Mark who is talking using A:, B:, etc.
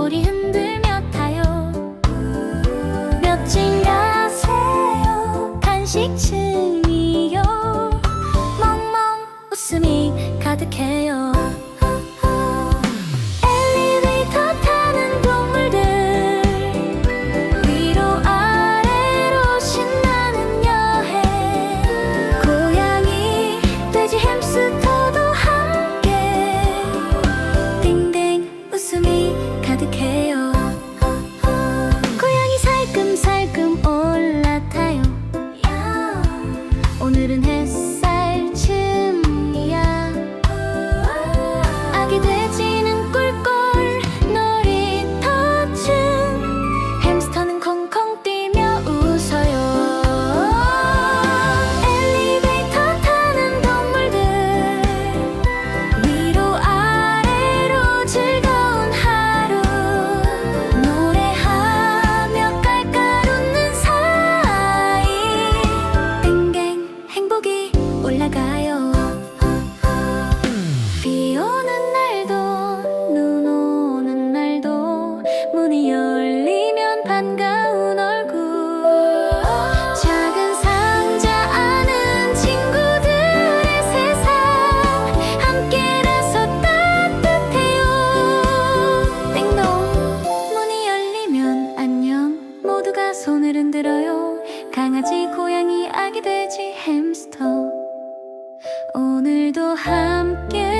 A: 꼬리 흔들며 타요. 몇층 가세요. 간식층이요. 멍멍 웃음이 가득해요. 올라가요. 비 오는 날도 눈 오는 날도 문이 열리면 반가운 얼굴. 작은 상자 안은 친구들의 세상. 함께라서 따뜻해요. 땡동. 문이 열리면 안녕. 모두가 손을 흔들어요. 강아지 고양이 아기 돼지 햄스터 오늘도 함께